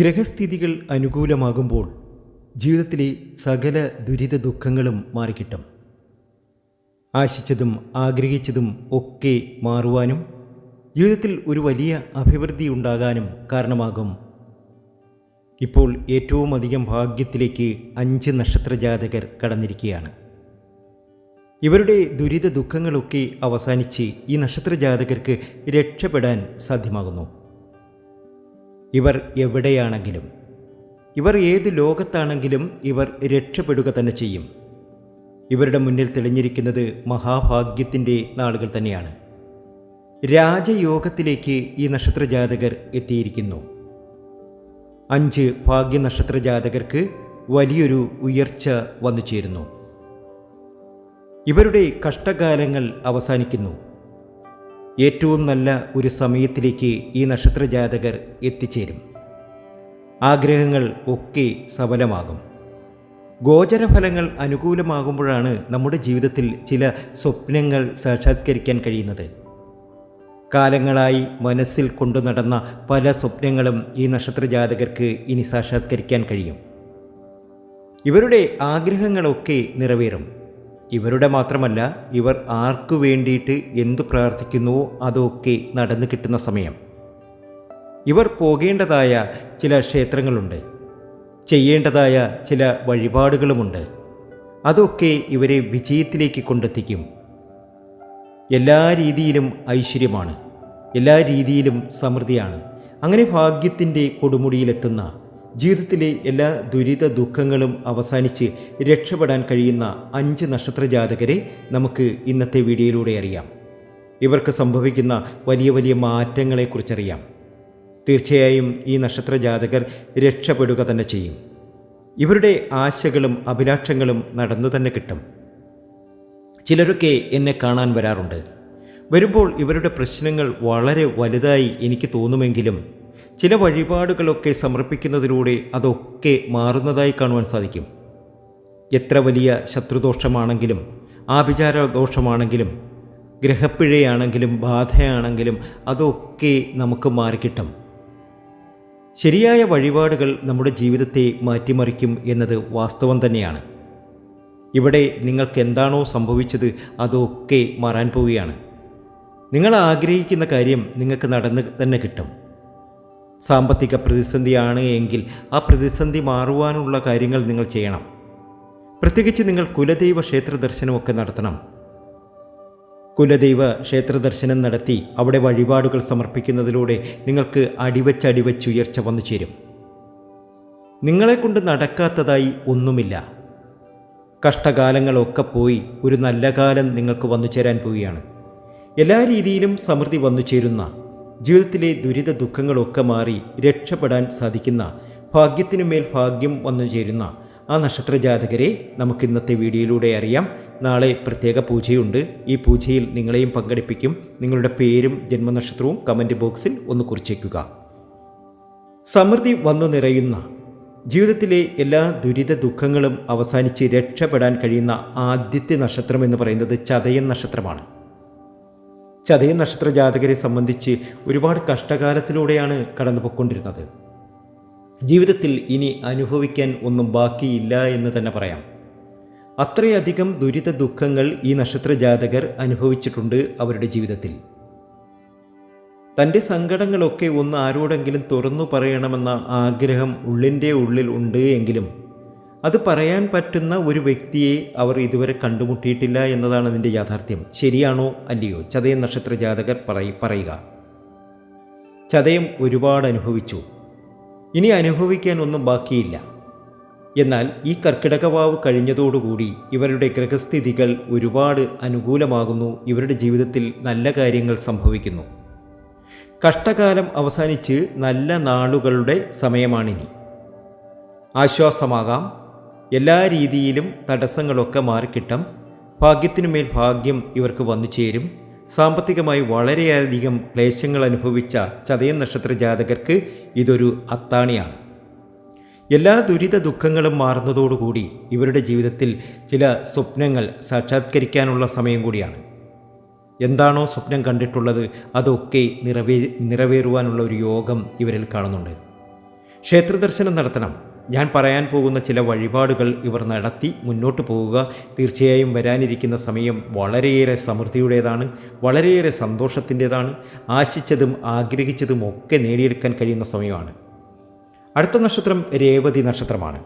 ഗ്രഹസ്ഥിതികൾ അനുകൂലമാകുമ്പോൾ ജീവിതത്തിലെ സകല ദുരിത ദുഃഖങ്ങളും മാറിക്കിട്ടും. ആശിച്ചതും ആഗ്രഹിച്ചതും ഒക്കെ മാറുവാനും ജീവിതത്തിൽ ഒരു വലിയ അഭിവൃദ്ധി ഉണ്ടാകാനും കാരണമാകും. ഇപ്പോൾ ഏറ്റവും അധികം ഭാഗ്യത്തിലേക്ക് അഞ്ച് നക്ഷത്ര ജാതകർ കടന്നിരിക്കുകയാണ്. ഇവരുടെ ദുരിത ദുഃഖങ്ങളൊക്കെ അവസാനിച്ച് ഈ നക്ഷത്ര ജാതകർക്ക് രക്ഷപ്പെടാൻ സാധ്യമാകുന്നു. ഇവർ എവിടെയാണെങ്കിലും. ഇവർ ഏത് ലോകത്താണെങ്കിലും ഇവർ രക്ഷപ്പെടുക തന്നെ ചെയ്യും. ഇവരുടെ മുന്നിൽ തെളിഞ്ഞിരിക്കുന്നത് മഹാഭാഗ്യത്തിന്റെ നാളുകൾ തന്നെയാണ്. രാജയോഗത്തിലേക്ക് ഈ നക്ഷത്ര ജാതകർ എത്തിയിരിക്കുന്നു. അഞ്ച് ഭാഗ്യ നക്ഷത്രജാതകർക്ക് വലിയൊരു ഉയർച്ച വന്നു ചേരുന്നു ഇവരുടെ കഷ്ടകാലങ്ങൾ അവസാനിക്കുന്നു. ഏറ്റവും നല്ല ഒരു സമയത്തിലേക്ക് ഈ നക്ഷത്ര ജാതകർ എത്തിച്ചേരും. ആഗ്രഹങ്ങൾ ഒക്കെ സഫലമാകും. ഗോചരഫലങ്ങൾ അനുകൂലമാകുമ്പോഴാണ് നമ്മുടെ ജീവിതത്തിൽ ചില സ്വപ്നങ്ങൾ സാക്ഷാത്കരിക്കാൻ കഴിയുന്നത്. കാലങ്ങളായി മനസ്സിൽ കൊണ്ടു നടന്ന പല സ്വപ്നങ്ങളും ഈ നക്ഷത്ര ജാതകർക്ക് ഇനി സാക്ഷാത്കരിക്കാൻ കഴിയും. ഇവരുടെ ആഗ്രഹങ്ങളൊക്കെ നിറവേറും. ഇവരുടെ മാത്രമല്ല ഇവർ ആർക്കു വേണ്ടിയിട്ട് എന്തു പ്രാർത്ഥിക്കുന്നുവോ അതൊക്കെ നടന്നു കിട്ടുന്ന സമയം. ഇവർ പോകേണ്ടതായ ചില ക്ഷേത്രങ്ങളുണ്ട്. ചെയ്യേണ്ടതായ ചില വഴിപാടുകളുമുണ്ട്. അതൊക്കെ ഇവരെ വിജയത്തിലേക്ക് കൊണ്ടെത്തിക്കും. എല്ലാ രീതിയിലും ഐശ്വര്യമാണ്. എല്ലാ രീതിയിലും സമൃദ്ധിയാണ്. അങ്ങനെ ഭാഗ്യത്തിന്റെ കൊടുമുടിയിലെത്തുന്ന ജീവിതത്തിലെ എല്ലാ ദുരിത ദുഃഖങ്ങളും അവസാനിച്ച് രക്ഷപ്പെടാൻ കഴിയുന്ന അഞ്ച് നക്ഷത്ര ജാതകരെ നമുക്ക് ഇന്നത്തെ വീഡിയോയിലൂടെ അറിയാം. ഇവർക്ക് സംഭവിക്കുന്ന വലിയ വലിയ മാറ്റങ്ങളെക്കുറിച്ചറിയാം. തീർച്ചയായും ഈ നക്ഷത്ര ജാതകർ രക്ഷപ്പെടുക തന്നെ ചെയ്യും. ഇവരുടെ ആശകളും അഭിലാഷങ്ങളും നടന്നു തന്നെ കിട്ടും. ചിലരൊക്കെ എന്നെ കാണാൻ വരാറുണ്ട്. വരുമ്പോൾ ഇവരുടെ പ്രശ്നങ്ങൾ വളരെ വലുതായി എനിക്ക് തോന്നുമെങ്കിലും ചില വഴിപാടുകളൊക്കെ സമർപ്പിക്കുന്നതിലൂടെ അതൊക്കെ മാറുന്നതായി കാണുവാൻ സാധിക്കും. എത്ര വലിയ ശത്രുദോഷമാണെങ്കിലും ആഭിചാര ദോഷമാണെങ്കിലും ഗ്രഹപ്പിഴയാണെങ്കിലും ബാധയാണെങ്കിലും അതൊക്കെ നമുക്ക് മാറിക്കിട്ടും. ശരിയായ വഴിപാടുകൾ നമ്മുടെ ജീവിതത്തെ മാറ്റിമറിക്കും എന്നത് വാസ്തവം തന്നെയാണ്. ഇവിടെ നിങ്ങൾക്ക് എന്താണോ സംഭവിച്ചത് അതൊക്കെ മാറാൻ പോവുകയാണ്. നിങ്ങൾ ആഗ്രഹിക്കുന്ന കാര്യം നിങ്ങൾക്ക് നടന്ന് തന്നെ കിട്ടും. സാമ്പത്തിക പ്രതിസന്ധിയാണ് എങ്കിൽ ആ പ്രതിസന്ധി മാറുവാനുള്ള കാര്യങ്ങൾ നിങ്ങൾ ചെയ്യണം. പ്രത്യേകിച്ച് നിങ്ങൾ കുലദൈവ ക്ഷേത്ര ദർശനമൊക്കെ നടത്തണം. കുലദൈവ ക്ഷേത്ര ദർശനം നടത്തി അവിടെ വഴിപാടുകൾ സമർപ്പിക്കുന്നതിലൂടെ നിങ്ങൾക്ക് അടിവച്ചടിവച്ച് അടിവച്ച് ഉയർച്ച വന്നു ചേരും. നിങ്ങളെക്കൊണ്ട് നടക്കാത്തതായി ഒന്നുമില്ല. കഷ്ടകാലങ്ങളൊക്കെ പോയി ഒരു നല്ല കാലം നിങ്ങൾക്ക് വന്നു ചേരാൻ പോവുകയാണ്. എല്ലാ രീതിയിലും സമൃദ്ധി വന്നു ചേരുന്ന ജീവിതത്തിലെ ദുരിത ദുഃഖങ്ങളൊക്കെ മാറി രക്ഷപ്പെടാൻ സാധിക്കുന്ന ഭാഗ്യത്തിനുമേൽ ഭാഗ്യം വന്നു ചേരുന്ന ആ നക്ഷത്രജാതകരെ നമുക്ക് ഇന്നത്തെ വീഡിയോയിലൂടെ അറിയാം. നാളെ പ്രത്യേക പൂജയുണ്ട്. ഈ പൂജയിൽ നിങ്ങളെയും പങ്കെടുപ്പിക്കും. നിങ്ങളുടെ പേരും ജന്മനക്ഷത്രവും കമന്റ് ബോക്സിൽ ഒന്ന് കുറിച്ചേക്കുക. സമൃദ്ധി വന്നു നിറയുന്ന ജീവിതത്തിലെ എല്ലാ ദുരിത ദുഃഖങ്ങളും അവസാനിച്ച് രക്ഷപ്പെടാൻ കഴിയുന്ന ആദ്യത്തെ നക്ഷത്രം എന്ന് പറയുന്നത് ചതയൻ നക്ഷത്രമാണ്. ചതയൻ നക്ഷത്ര ജാതകരെ സംബന്ധിച്ച് ഒരുപാട് കഷ്ടകാലത്തിലൂടെയാണ് കടന്നു പോയിക്കൊണ്ടിരുന്നത് ജീവിതത്തിൽ ഇനി അനുഭവിക്കാൻ ഒന്നും ബാക്കിയില്ല എന്ന് തന്നെ പറയാം. അത്രയധികം ദുരിത ദുഃഖങ്ങൾ ഈ നക്ഷത്ര ജാതകർ അനുഭവിച്ചിട്ടുണ്ട് അവരുടെ ജീവിതത്തിൽ. തന്റെ സങ്കടങ്ങളൊക്കെ ഒന്ന് ആരോടെങ്കിലും തുറന്നു പറയണമെന്ന ആഗ്രഹം ഉള്ളിന്റെ ഉള്ളിൽ ഉണ്ട് എങ്കിലും അത് പറയാൻ പറ്റുന്ന ഒരു വ്യക്തിയെ അവർ ഇതുവരെ കണ്ടുമുട്ടിയിട്ടില്ല എന്നതാണ് അതിന്റെ യാഥാർത്ഥ്യം. ശരിയാണോ അല്ലയോ? ചതയം നക്ഷത്ര ജാതകർ പറയ പറയുക. ചതയം ഒരുപാട് അനുഭവിച്ചു. ഇനി അനുഭവിക്കാൻ ഒന്നും ബാക്കിയില്ല. എന്നാൽ ഈ കർക്കിടകവാവ് കഴിഞ്ഞതോടുകൂടി ഇവരുടെ ഗ്രഹസ്ഥിതികൾ ഒരുപാട് അനുകൂലമാകുന്നു. ഇവരുടെ ജീവിതത്തിൽ നല്ല കാര്യങ്ങൾ സംഭവിക്കുന്നു. കഷ്ടകാലം അവസാനിച്ച് നല്ല നാളുകളുടെ സമയമാണിനി. ആശ്വാസമാകാം. എല്ലാ രീതിയിലും തടസ്സങ്ങളൊക്കെ മാറിക്കിട്ടാം ഭാഗ്യത്തിനുമേൽ ഭാഗ്യം ഇവർക്ക് വന്നു ചേരും. സാമ്പത്തികമായി വളരെയധികം ക്ലേശങ്ങൾ അനുഭവിച്ച ചതയൻ നക്ഷത്ര ജാതകർക്ക് ഇതൊരു അത്താണിയാണ്. എല്ലാ ദുരിത ദുഃഖങ്ങളും മാറുന്നതോടുകൂടി ഇവരുടെ ജീവിതത്തിൽ ചില സ്വപ്നങ്ങൾ സാക്ഷാത്കരിക്കാനുള്ള സമയം കൂടിയാണ്. എന്താണോ സ്വപ്നം കണ്ടിട്ടുള്ളത് അതൊക്കെ നിറവേ നിറവേറുവാനുള്ള ഒരു യോഗം ഇവരിൽ കാണുന്നുണ്ട്. ക്ഷേത്രദർശനം നടത്തണം. ഞാൻ പറയാൻ പോകുന്ന ചില വഴിപാടുകൾ ഇവർ നടത്തി മുന്നോട്ട് പോവുക. തീർച്ചയായും വരാനിരിക്കുന്ന സമയം വളരെയേറെ സമൃദ്ധിയുടേതാണ് വളരെയേറെ സന്തോഷത്തിന്റെതാണ്. ആശിച്ചതും ആഗ്രഹിച്ചതും ഒക്കെ നേടിയെടുക്കാൻ കഴിയുന്ന സമയമാണ്. അടുത്ത നക്ഷത്രം രേവതി നക്ഷത്രമാണ്.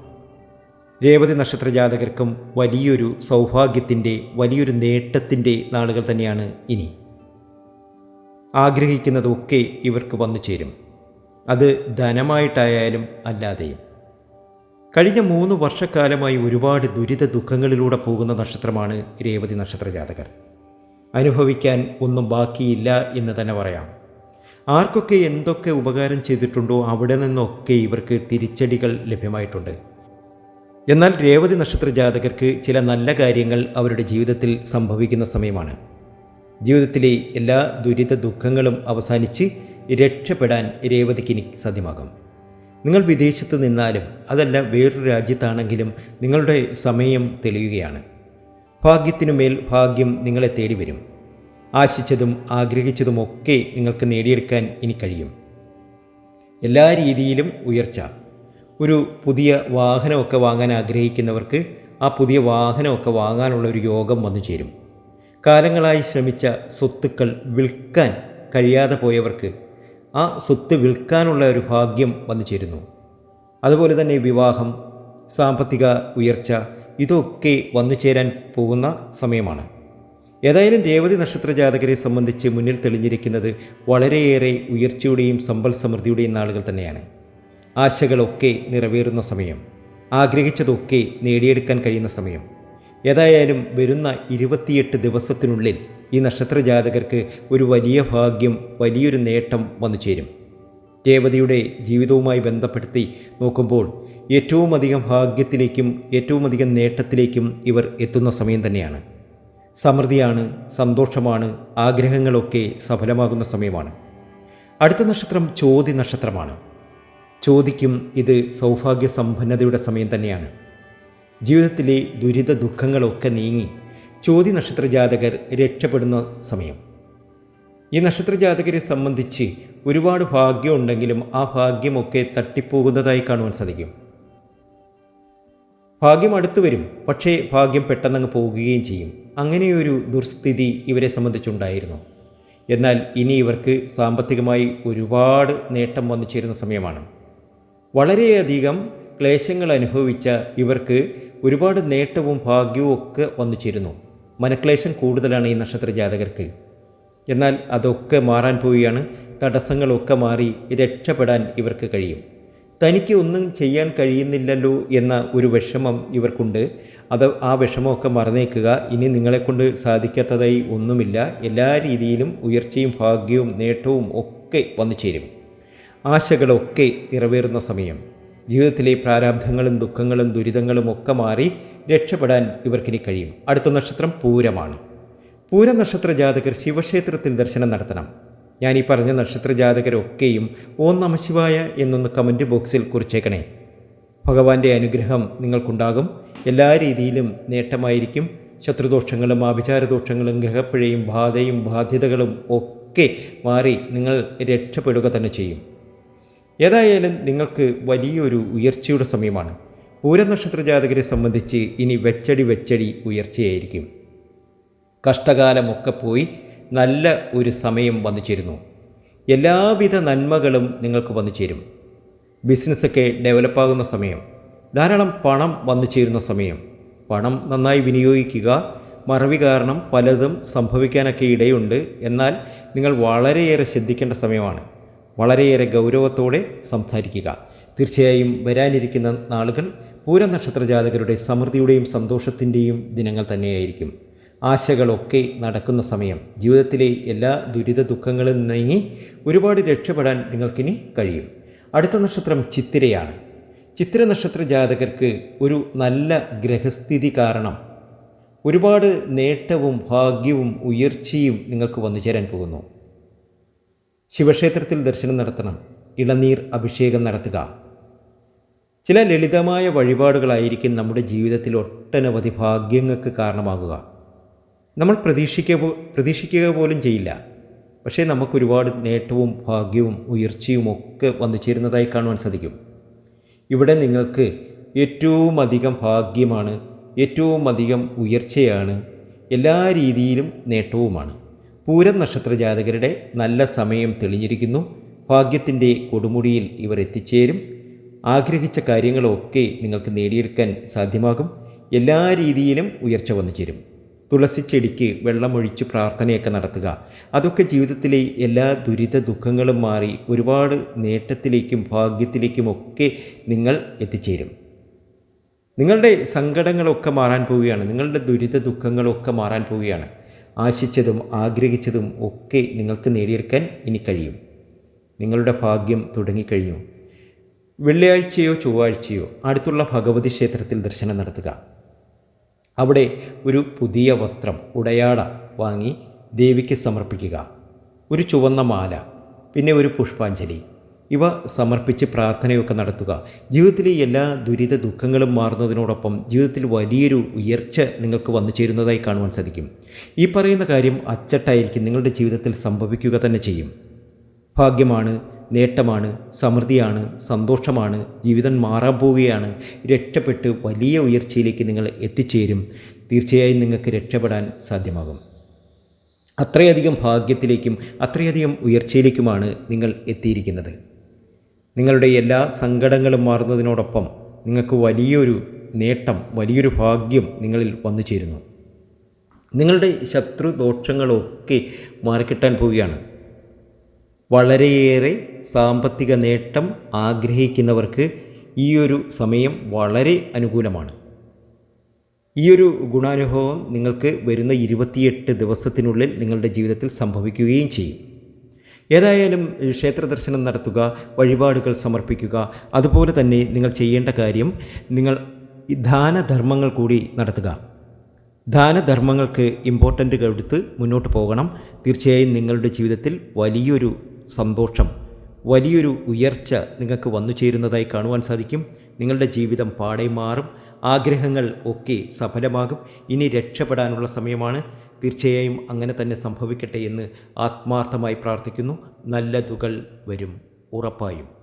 രേവതി നക്ഷത്ര ജാതകർക്കും വലിയൊരു സൗഭാഗ്യത്തിന്റെ വലിയൊരു നേട്ടത്തിന്റെ നാളുകൾ തന്നെയാണ് ഇനി. ആഗ്രഹിക്കുന്നതൊക്കെ ഇവർക്ക് വന്നു ചേരും അത് ധനമായിട്ടായാലും അല്ലാതെയും. കഴിഞ്ഞ മൂന്ന് വർഷക്കാലമായി ഒരുപാട് ദുരിത ദുഃഖങ്ങളിലൂടെ പോകുന്ന നക്ഷത്രമാണ് രേവതി നക്ഷത്ര ജാതകർ. അനുഭവിക്കാൻ ഒന്നും ബാക്കിയില്ല എന്ന് തന്നെ പറയാം. ആർക്കൊക്കെ എന്തൊക്കെ ഉപകാരം ചെയ്തിട്ടുണ്ടോ അവിടെ നിന്നൊക്കെ ഇവർക്ക് തിരിച്ചടികൾ ലഭ്യമായിട്ടുണ്ട്. എന്നാൽ രേവതി നക്ഷത്ര ജാതകർക്ക് ചില നല്ല കാര്യങ്ങൾ അവരുടെ ജീവിതത്തിൽ സംഭവിക്കുന്ന സമയമാണ്. ജീവിതത്തിലെ എല്ലാ ദുരിത ദുഃഖങ്ങളും അവസാനിച്ച് രക്ഷപ്പെടാൻ രേവതിക്ക് ഇനി സാധ്യമാകും. നിങ്ങൾ വിദേശത്ത് നിന്നാലും അതല്ല വേറൊരു രാജ്യത്താണെങ്കിലും നിങ്ങളുടെ സമയം തെളിയുകയാണ്. ഭാഗ്യത്തിനുമേൽ ഭാഗ്യം നിങ്ങളെ തേടി വരും ആശിച്ചതും ആഗ്രഹിച്ചതുമൊക്കെ നിങ്ങൾക്ക് നേടിയെടുക്കാൻ ഇനി കഴിയും. എല്ലാ രീതിയിലും ഉയർച്ച. ഒരു പുതിയ വാഹനമൊക്കെ വാങ്ങാൻ ആഗ്രഹിക്കുന്നവർക്ക് ആ പുതിയ വാഹനമൊക്കെ വാങ്ങാനുള്ള ഒരു യോഗം വന്നു ചേരും. കാലങ്ങളായി ശ്രമിച്ച സ്വത്തുക്കൾ വിൽക്കാൻ കഴിയാതെ പോയവർക്ക് ആ സ്വത്ത് വിൽക്കാനുള്ള ഒരു ഭാഗ്യം വന്നു ചേരുന്നു അതുപോലെ തന്നെ വിവാഹം സാമ്പത്തിക ഉയർച്ച ഇതൊക്കെ വന്നു ചേരാൻ പോകുന്ന സമയമാണ്. ഏതായാലും രേവതി നക്ഷത്ര ജാതകരെ സംബന്ധിച്ച് മുന്നിൽ തെളിഞ്ഞിരിക്കുന്നത് വളരെയേറെ ഉയർച്ചയുടെയും സമ്പൽ സമൃദ്ധിയുടെയും നാളുകൾ തന്നെയാണ്. ആശകളൊക്കെ നിറവേറുന്ന സമയം ആഗ്രഹിച്ചതൊക്കെ നേടിയെടുക്കാൻ കഴിയുന്ന സമയം. ഏതായാലും വരുന്ന ഇരുപത്തിയെട്ട് ദിവസത്തിനുള്ളിൽ ഈ നക്ഷത്ര ജാതകർക്ക് ഒരു വലിയ ഭാഗ്യം വലിയൊരു നേട്ടം വന്നു ചേരും. രേവതിയുടെ ജീവിതവുമായി ബന്ധപ്പെടുത്തി നോക്കുമ്പോൾ ഏറ്റവും അധികം ഭാഗ്യത്തിലേക്കും ഏറ്റവും അധികം നേട്ടത്തിലേക്കും ഇവർ എത്തുന്ന സമയം തന്നെയാണ്. സമൃദ്ധിയാണ് സന്തോഷമാണ് ആഗ്രഹങ്ങളൊക്കെ സഫലമാകുന്ന സമയമാണ്. അടുത്ത നക്ഷത്രം ചോതി നക്ഷത്രമാണ്. ചോദിക്കും ഇത് സൗഭാഗ്യ സമ്പന്നതയുടെ സമയം തന്നെയാണ്. ജീവിതത്തിലെ ദുരിത ദുഃഖങ്ങളൊക്കെ നീങ്ങി ചോതി നക്ഷത്ര ജാതകർ രക്ഷപ്പെടുന്ന സമയം. ഈ നക്ഷത്ര ജാതകരെ സംബന്ധിച്ച് ഒരുപാട് ഭാഗ്യം ഉണ്ടെങ്കിലും ആ ഭാഗ്യമൊക്കെ തട്ടിപ്പോകുന്നതായി കാണുവാൻ സാധിക്കും. ഭാഗ്യം അടുത്തു വരും പക്ഷേ ഭാഗ്യം പെട്ടെന്നങ്ങ് പോകുകയും ചെയ്യും. അങ്ങനെയൊരു ദുർസ്ഥിതി ഇവരെ സംബന്ധിച്ചുണ്ടായിരുന്നു. എന്നാൽ ഇനി ഇവർക്ക് സാമ്പത്തികമായി ഒരുപാട് നേട്ടം വന്നു ചേരുന്ന സമയമാണ്. വളരെയധികം ക്ലേശങ്ങൾ അനുഭവിച്ച ഇവർക്ക് ഒരുപാട് നേട്ടവും ഭാഗ്യവും ഒക്കെ വന്നു ചേരുന്നു. മനക്ലേശം കൂടുതലാണ് ഈ നക്ഷത്ര ജാതകർക്ക്. എന്നാൽ അതൊക്കെ മാറാൻ പോവുകയാണ്. തടസ്സങ്ങളൊക്കെ മാറി രക്ഷപ്പെടാൻ ഇവർക്ക് കഴിയും. തനിക്ക് ഒന്നും ചെയ്യാൻ കഴിയുന്നില്ലല്ലോ എന്ന ഒരു വിഷമം ഇവർക്കുണ്ട്. അത് ആ വിഷമമൊക്കെ മറന്നേക്കുക. ഇനി നിങ്ങളെക്കൊണ്ട് സാധിക്കാത്തതായി ഒന്നുമില്ല. എല്ലാ രീതിയിലും ഉയർച്ചയും ഭാഗ്യവും നേട്ടവും ഒക്കെ വന്നു ചേരും ആശകളൊക്കെ നിറവേറുന്ന സമയം. ജീവിതത്തിലെ പ്രാരാബ്ധങ്ങളും ദുഃഖങ്ങളും ദുരിതങ്ങളും ഒക്കെ മാറി രക്ഷപ്പെടാൻ ഇവർക്കിനി കഴിയും. അടുത്ത നക്ഷത്രം പൂരമാണ്. പൂര നക്ഷത്ര ജാതകർ ശിവക്ഷേത്രത്തിൽ ദർശനം നടത്തണം. ഞാൻ ഈ പറഞ്ഞ നക്ഷത്ര ജാതകരൊക്കെയും ഓം നമശിവായ എന്നൊന്ന് കമന്റ് ബോക്സിൽ കുറിച്ചേക്കണേ. ഭഗവാന്റെ അനുഗ്രഹം നിങ്ങൾക്കുണ്ടാകും. എല്ലാ രീതിയിലും നേട്ടമായിരിക്കും. ശത്രുദോഷങ്ങളും ആഭിചാരദോഷങ്ങളും ഗ്രഹപ്പിഴയും ബാധയും ബാധ്യതകളും ഒക്കെ മാറി നിങ്ങൾ രക്ഷപ്പെടുക തന്നെ ചെയ്യും. ഏതായാലും നിങ്ങൾക്ക് വലിയൊരു ഉയർച്ചയുടെ സമയമാണ്. പൂരനക്ഷത്ര ജാതകരെ സംബന്ധിച്ച് ഇനി വെച്ചടി വെച്ചടി ഉയർച്ചയായിരിക്കും. കഷ്ടകാലമൊക്കെ പോയി നല്ല ഒരു സമയം വന്നു ചേരുന്നു. എല്ലാവിധ നന്മകളും നിങ്ങൾക്ക് വന്നു ചേരും. ബിസിനസ്സൊക്കെ ഡെവലപ്പാകുന്ന സമയം ധാരാളം പണം വന്നു ചേരുന്ന സമയം പണം നന്നായി വിനിയോഗിക്കുക മറവി കാരണം പലതും സംഭവിക്കാനൊക്കെ ഇടയുണ്ട്. എന്നാൽ നിങ്ങൾ വളരെയേറെ ശ്രദ്ധിക്കേണ്ട സമയമാണ്. വളരെയേറെ ഗൗരവത്തോടെ സംസാരിക്കുക. തീർച്ചയായും വരാനിരിക്കുന്ന നാളുകൾ പൂരനക്ഷത്ര ജാതകരുടെ സമൃദ്ധിയുടെയും സന്തോഷത്തിന്റെയും ദിനങ്ങൾ തന്നെയായിരിക്കും. ആശകളൊക്കെ നടക്കുന്ന സമയം ജീവിതത്തിലെ എല്ലാ ദുരിത ദുഃഖങ്ങളും നീങ്ങി ഒരുപാട് രക്ഷപ്പെടാൻ നിങ്ങൾക്കിനി കഴിയും. അടുത്ത നക്ഷത്രം ചിത്തിരയാണ്. ചിത്തിര നക്ഷത്ര ജാതകർക്ക് ഒരു നല്ല ഗ്രഹസ്ഥിതി കാരണം ഒരുപാട് നേട്ടവും ഭാഗ്യവും ഉയർച്ചയും നിങ്ങൾക്ക് വന്നു ചേരാൻ പോകുന്നു. ശിവക്ഷേത്രത്തിൽ ദർശനം നടത്തണം. ഇളനീർ അഭിഷേകം നടത്തുക. ചില ലളിതമായ വഴിപാടുകളായിരിക്കും നമ്മുടെ ജീവിതത്തിൽ ഒട്ടനവധി ഭാഗ്യങ്ങൾക്ക് കാരണമാകുക. നമ്മൾ പ്രതീക്ഷിക്കുക പോ പ്രതീക്ഷിക്കുക പോലും ചെയ്യില്ല. പക്ഷേ നമുക്കൊരുപാട് നേട്ടവും ഭാഗ്യവും ഉയർച്ചയും ഒക്കെ വന്നു ചേരുന്നതായി കാണുവാൻ സാധിക്കും. ഇവിടെ നിങ്ങൾക്ക് ഏറ്റവും അധികം ഭാഗ്യമാണ് ഏറ്റവും അധികം ഉയർച്ചയാണ് എല്ലാ രീതിയിലും നേട്ടവുമാണ്. പൂരം നക്ഷത്ര ജാതകരുടെ നല്ല സമയം തെളിഞ്ഞിരിക്കുന്നു. ഭാഗ്യത്തിന്റെ കൊടുമുടിയിൽ ഇവർ എത്തിച്ചേരും. ആഗ്രഹിച്ച കാര്യങ്ങളൊക്കെ നിങ്ങൾക്ക് നേടിയെടുക്കാൻ സാധ്യമാകും. എല്ലാ രീതിയിലും ഉയർച്ച വന്നു ചേരും. തുളസി ചെടിക്ക് വെള്ളമൊഴിച്ച് പ്രാർത്ഥനയൊക്കെ നടത്തുക. അതൊക്കെ ജീവിതത്തിലെ എല്ലാ ദുരിത ദുഃഖങ്ങളും മാറി ഒരുപാട് നേട്ടത്തിലേക്കും ഭാഗ്യത്തിലേക്കുമൊക്കെ നിങ്ങൾ എത്തിച്ചേരും. നിങ്ങളുടെ സങ്കടങ്ങളൊക്കെ മാറാൻ പോവുകയാണ്. നിങ്ങളുടെ ദുരിത ദുഃഖങ്ങളൊക്കെ മാറാൻ പോവുകയാണ്. ആശിച്ചതും ആഗ്രഹിച്ചതും ഒക്കെ നിങ്ങൾക്ക് നേടിയെടുക്കാൻ ഇനി കഴിയും. നിങ്ങളുടെ ഭാഗ്യം തുടങ്ങിക്കഴിഞ്ഞു വെള്ളിയാഴ്ചയോ ചൊവ്വാഴ്ചയോ അടുത്തുള്ള ഭഗവതി ക്ഷേത്രത്തിൽ ദർശനം നടത്തുക. അവിടെ ഒരു പുതിയ വസ്ത്രം ഉടയാട വാങ്ങി ദേവിക്ക് സമർപ്പിക്കുക. ഒരു ചുവന്ന മാല പിന്നെ ഒരു പുഷ്പാഞ്ജലി. ഇവ സമർപ്പിച്ച് പ്രാർത്ഥനയൊക്കെ നടത്തുക. ജീവിതത്തിലെ എല്ലാ ദുരിത ദുഃഖങ്ങളും മാറുന്നതിനോടൊപ്പം ജീവിതത്തിൽ വലിയൊരു ഉയർച്ച നിങ്ങൾക്ക് വന്നു ചേരുന്നതായി കാണുവാൻ സാധിക്കും. ഈ പറയുന്ന കാര്യം അച്ചട്ടായിരിക്കും നിങ്ങളുടെ ജീവിതത്തിൽ സംഭവിക്കുക തന്നെ ചെയ്യും. ഭാഗ്യമാണ് നേട്ടമാണ് സമൃദ്ധിയാണ് സന്തോഷമാണ് ജീവിതം മാറാൻ പോവുകയാണ്. രക്ഷപ്പെട്ട് വലിയ ഉയർച്ചയിലേക്ക് നിങ്ങൾ എത്തിച്ചേരും. തീർച്ചയായും നിങ്ങൾക്ക് രക്ഷപ്പെടാൻ സാധ്യമാകും. അത്രയധികം ഭാഗ്യത്തിലേക്കും അത്രയധികം ഉയർച്ചയിലേക്കുമാണ് നിങ്ങൾ എത്തിയിരിക്കുന്നത്. നിങ്ങളുടെ എല്ലാ സങ്കടങ്ങളും മാറുന്നതിനോടൊപ്പം നിങ്ങൾക്ക് വലിയൊരു നേട്ടം വലിയൊരു ഭാഗ്യം നിങ്ങളിൽ വന്നു ചേരുന്നു. നിങ്ങളുടെ ശത്രു ദോഷങ്ങളൊക്കെ മാറിക്കിട്ടാൻ പോവുകയാണ്. വളരെയേറെ സാമ്പത്തിക നേട്ടം ആഗ്രഹിക്കുന്നവർക്ക് ഈ ഒരു സമയം വളരെ അനുകൂലമാണ്. ഈ ഒരു ഗുണാനുഭവം നിങ്ങൾക്ക് വരുന്ന ഇരുപത്തിയെട്ട് ദിവസത്തിനുള്ളിൽ നിങ്ങളുടെ ജീവിതത്തിൽ സംഭവിക്കുകയും ചെയ്യും. ഏതായാലും ക്ഷേത്ര ദർശനം നടത്തുക വഴിപാടുകൾ സമർപ്പിക്കുക അതുപോലെ തന്നെ നിങ്ങൾ ചെയ്യേണ്ട കാര്യം നിങ്ങൾ ദാനധർമ്മങ്ങൾ കൂടി നടത്തുക. ദാനധർമ്മങ്ങൾക്ക് ഇമ്പോർട്ടന്റ് കൊടുത്ത് മുന്നോട്ട് പോകണം. തീർച്ചയായും നിങ്ങളുടെ ജീവിതത്തിൽ വലിയൊരു സന്തോഷം. വലിയൊരു ഉയർച്ച നിങ്ങൾക്ക് വന്നു ചേരുന്നതായി കാണുവാൻ സാധിക്കും. നിങ്ങളുടെ ജീവിതം പാടെ മാറും. ആഗ്രഹങ്ങൾ ഒക്കെ സഫലമാകും. ഇനി രക്ഷപ്പെടാനുള്ള സമയമാണ്. തീർച്ചയായും അങ്ങനെ തന്നെ സംഭവിക്കട്ടെ എന്ന് ആത്മാർത്ഥമായി പ്രാർത്ഥിക്കുന്നു. നല്ലതുകൾ വരും. ഉറപ്പായും.